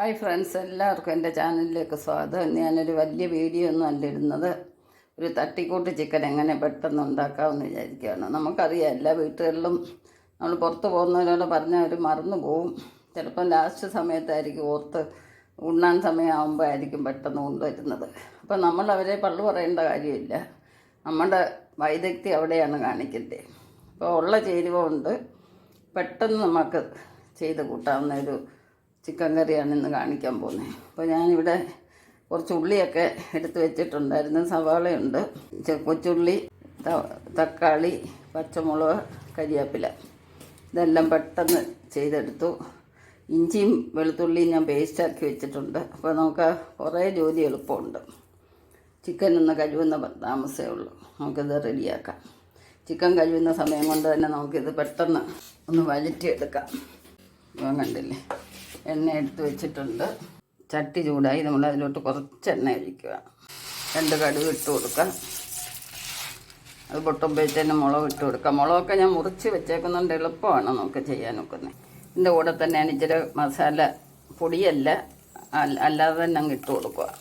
Hi friends എല്ലാവർക്കും എന്റെ ചാനലിലേക്ക് സ്വാഗതം. ഞാനൊരു വലിയ വീഡിയോ ഒന്നും അല്ല ഇടുന്നത്. ഒരു തട്ടിക്കൂട്ട് ചിക്കൻ എങ്ങനെ പെട്ടെന്ന് ഉണ്ടാക്കാമെന്ന് വിചാരിക്കുകയാണ്. നമുക്കറിയാം എല്ലാ വീട്ടുകളിലും നമ്മൾ പുറത്ത് പോകുന്നവരോട് പറഞ്ഞാൽ അവർ മറന്നു പോവും. ചിലപ്പം ലാസ്റ്റ് സമയത്തായിരിക്കും ഓർത്ത് ഉണ്ണാൻ സമയമാകുമ്പോഴായിരിക്കും പെട്ടെന്ന് കൊണ്ടുവരുന്നത്. അപ്പം നമ്മൾ അവരെ പള്ളു പറയേണ്ട കാര്യമില്ല. നമ്മുടെ വൈദഗ്ധ്യം അവിടെയാണ് കാണിക്കേണ്ടത് അപ്പോൾ ഉള്ള ചേരുവ കൊണ്ട് പെട്ടെന്ന് നമുക്ക് ചെയ്ത് കൂട്ടാവുന്ന ഒരു ചിക്കൻ കറിയാണ് ഇന്ന് കാണിക്കാൻ പോകുന്നത്. അപ്പോൾ ഞാനിവിടെ കുറച്ച് ഉള്ളിയൊക്കെ എടുത്ത് വെച്ചിട്ടുണ്ടായിരുന്നു. സവാളയുണ്ട് കൊച്ചുള്ളി തക്കാളി പച്ചമുളക് കരിയാപ്പില. ഇതെല്ലാം പെട്ടെന്ന് ചെയ്തെടുത്തു. ഇഞ്ചിയും വെളുത്തുള്ളിയും ഞാൻ പേസ്റ്റാക്കി വെച്ചിട്ടുണ്ട്. അപ്പോൾ നമുക്ക് കുറേ ജോലി എളുപ്പമുണ്ട്. ചിക്കൻ ഒന്ന് കഴിവുന്ന താമസമേ ഉള്ളൂ. നമുക്കിത് റെഡിയാക്കാം. ചിക്കൻ കഴിവുന്ന സമയം കൊണ്ട് തന്നെ നമുക്കിത് പെട്ടെന്ന് ഒന്ന് വഴറ്റിയെടുക്കാം. ഇവൻ കണ്ടില്ലേ? എണ്ണ എടുത്ത് വെച്ചിട്ടുണ്ട്. ചട്ടി ചൂടായി. നമ്മൾ അതിലോട്ട് കുറച്ച് എണ്ണ ഒഴിക്കുക. രണ്ട് കടുക് ഇട്ട് കൊടുക്കാം അത് പൊട്ടുമ്പോഴത്തേനും മുളക് ഇട്ട് കൊടുക്കാം മുളകൊക്കെ ഞാൻ മുറിച്ച് വെച്ചേക്കുന്നുണ്ട് എളുപ്പമാണ് നമുക്ക് ചെയ്യാൻ നോക്കുന്നത് ഇതിന്റെ കൂടെ തന്നെ ഇച്ചിരി മസാല പൊടിയല്ല. അല്ല- അല്ലാതെ തന്നെ അങ്ങ് ഇട്ട് കൊടുക്കുക.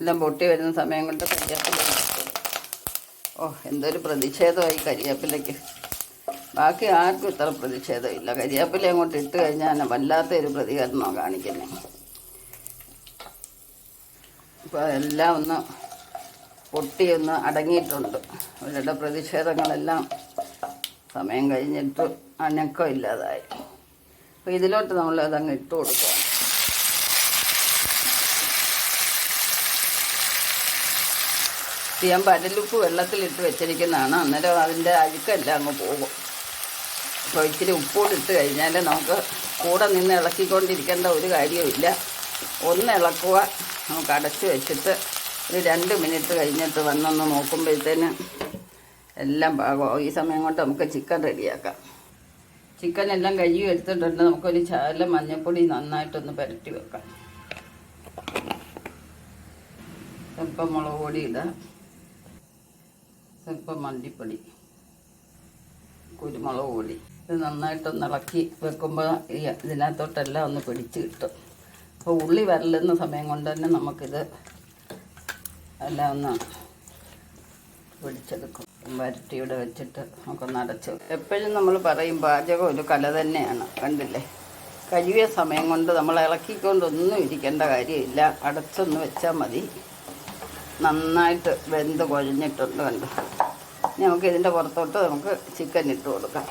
എല്ലാം പൊട്ടി വരുന്ന സമയം കൊണ്ട് കരിവേപ്പില ഓ എന്തൊരു പ്രതിഷേധമായി കരിവേപ്പിലയ്ക്ക് ബാക്കി ആർക്കും ഇത്ര പ്രതിഷേധമില്ല. കരിവേപ്പില അങ്ങോട്ട് ഇട്ട് കഴിഞ്ഞാൽ വല്ലാത്ത ഒരു പ്രതികരണമാണ് കാണിക്കുന്നത് ഇപ്പോൾ എല്ലാം ഒന്ന് പൊട്ടിയൊന്ന് അടങ്ങിയിട്ടുണ്ട്. അവരുടെ പ്രതിഷേധങ്ങളെല്ലാം സമയം കഴിഞ്ഞിട്ട് അനക്കം ഇല്ലാതായി. അപ്പോൾ ഇതിലോട്ട് നമ്മൾ അതങ്ങ് ഇട്ട് കൊടുക്കുക. ചെയ്യാൻ പരലുപ്പ് വെള്ളത്തിലിട്ട് വെച്ചിരിക്കുന്നതാണ്. അന്നേരം അതിന്റെ അഴുക്കെല്ലാം അങ്ങ് പോകും. അപ്പോൾ ഇച്ചിരി ഉപ്പൂടി ഇട്ട് കഴിഞ്ഞാൽ നമുക്ക് കൂടെ നിന്ന് ഇളക്കിക്കൊണ്ടിരിക്കേണ്ട ഒരു കാര്യവുമില്ല. ഒന്ന് ഇളക്കുക നമുക്ക് അടച്ച് വെച്ചിട്ട് ഒരു രണ്ട് മിനിറ്റ് കഴിഞ്ഞിട്ട് വന്നൊന്ന് നോക്കുമ്പോഴത്തേന് എല്ലാം പാകമാവും ഈ സമയം കൊണ്ട് നമുക്ക് ചിക്കൻ റെഡിയാക്കാം. ചിക്കൻ എല്ലാം കഴുകി എടുത്തിട്ടുണ്ട്. നമുക്കൊരു ചാല മഞ്ഞൾപ്പൊടി നന്നായിട്ടൊന്ന് പുരട്ടി വെക്കാം. സ്വല്പം മുളക് പൊടി ഇടാം. സ്വല്പം മല്ലിപ്പൊടി കുരുമുളക് പൊടി. ഇത് നന്നായിട്ടൊന്ന് ഇളക്കി വെക്കുമ്പോൾ ഈ ഇതിനകത്തോട്ടെല്ലാം ഒന്ന് പിടിച്ച് കിട്ടും. അപ്പോൾ ഉള്ളി വരലുന്ന സമയം കൊണ്ട് തന്നെ നമുക്കിത് എല്ലാം ഒന്ന് പിടിച്ചെടുക്കും. വരട്ടി ഇവിടെ വെച്ചിട്ട് നമുക്കൊന്ന് അടച്ച് എപ്പോഴും നമ്മൾ പറയും പാചകം ഒരു കല തന്നെയാണ്. കണ്ടില്ലേ? കഴിയ സമയം കൊണ്ട് നമ്മൾ ഇളക്കിക്കൊണ്ടൊന്നും ഇരിക്കേണ്ട കാര്യമില്ല. അടച്ചൊന്ന് വെച്ചാൽ മതി. നന്നായിട്ട് വെന്ത് കുഴഞ്ഞിട്ടുണ്ട് കണ്ടു? നമുക്ക് ഇതിന്റെ പുറത്തോട്ട് നമുക്ക് ചിക്കൻ ഇട്ട് കൊടുക്കാം.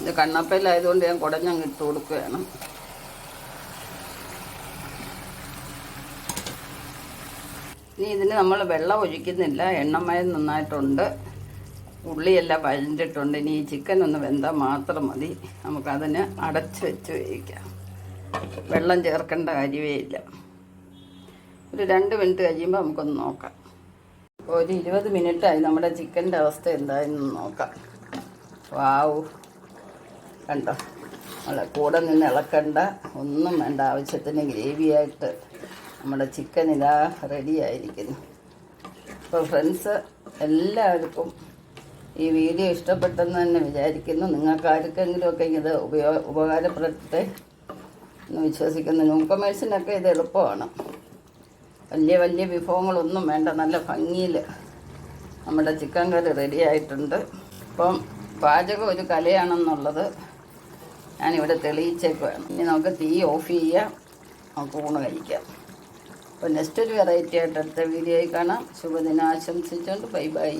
ഇത് കണ്ണപ്പയിലായതുകൊണ്ട് ഞാൻ കുടഞ്ഞങ്ങ് ഇട്ട് കൊടുക്കുകയാണ്. ഇനി ഇതിന് നമ്മൾ വെള്ളം ഒഴിക്കുന്നില്ല എണ്ണമയം നന്നായിട്ടുണ്ട് ഉള്ളിയെല്ലാം വഴഞ്ഞിട്ടുണ്ട് ഇനി ഈ ചിക്കൻ ഒന്ന് വെന്താൽ മാത്രം മതി. നമുക്കതിന് അടച്ച് വെച്ച് വേവിക്കാം. വെള്ളം ചേർക്കേണ്ട കാര്യമേ ഇല്ല. ഒരു രണ്ട് മിനിറ്റ് കഴിയുമ്പോൾ നമുക്കൊന്ന് നോക്കാം. ഒരു ഇരുപത് മിനിറ്റായി നമ്മുടെ ചിക്കന്റെ അവസ്ഥ എന്തായെന്ന് നോക്കാം. വാവു. കണ്ടോ? നമ്മളെ കൂടെ നിന്ന് ഇളക്കണ്ട ഒന്നും വേണ്ട. ആവശ്യത്തിന് ഗ്രേവിയായിട്ട് നമ്മുടെ ചിക്കൻ ഇതാ റെഡി ആയിരിക്കുന്നു. അപ്പോൾ ഫ്രണ്ട്സ് എല്ലാവർക്കും ഈ വീഡിയോ ഇഷ്ടപ്പെട്ടെന്ന് തന്നെ വിചാരിക്കുന്നു. നിങ്ങൾക്ക് ആർക്കെങ്കിലുമൊക്കെ ഇത് ഉപയോ ഉപകാരപ്പെടട്ടെ എന്ന് വിശ്വസിക്കുന്നു. ന്യൂക്കമേഴ്സിനൊക്കെ ഇത് എളുപ്പമാണ്. വലിയ വലിയ വിഭവങ്ങളൊന്നും വേണ്ട. നല്ല ഭംഗിയിൽ നമ്മുടെ ചിക്കൻ കറി റെഡി ആയിട്ടുണ്ട്. അപ്പം പാചകം ഒരു കലയാണെന്നുള്ളത് ഞാനിവിടെ തെളിയിച്ചേക്കുവാണ് ഇനി നമുക്ക് തീ ഓഫ് ചെയ്യാം. നമുക്ക് ഊണ് കഴിക്കാം. അപ്പോൾ നെക്സ്റ്റ് ഒരു വെറൈറ്റി ആയിട്ട് അടുത്ത വീഡിയോയിൽ കാണാം. ശുഭദിനം ആശംസിച്ചുകൊണ്ട് ബൈ ബൈ.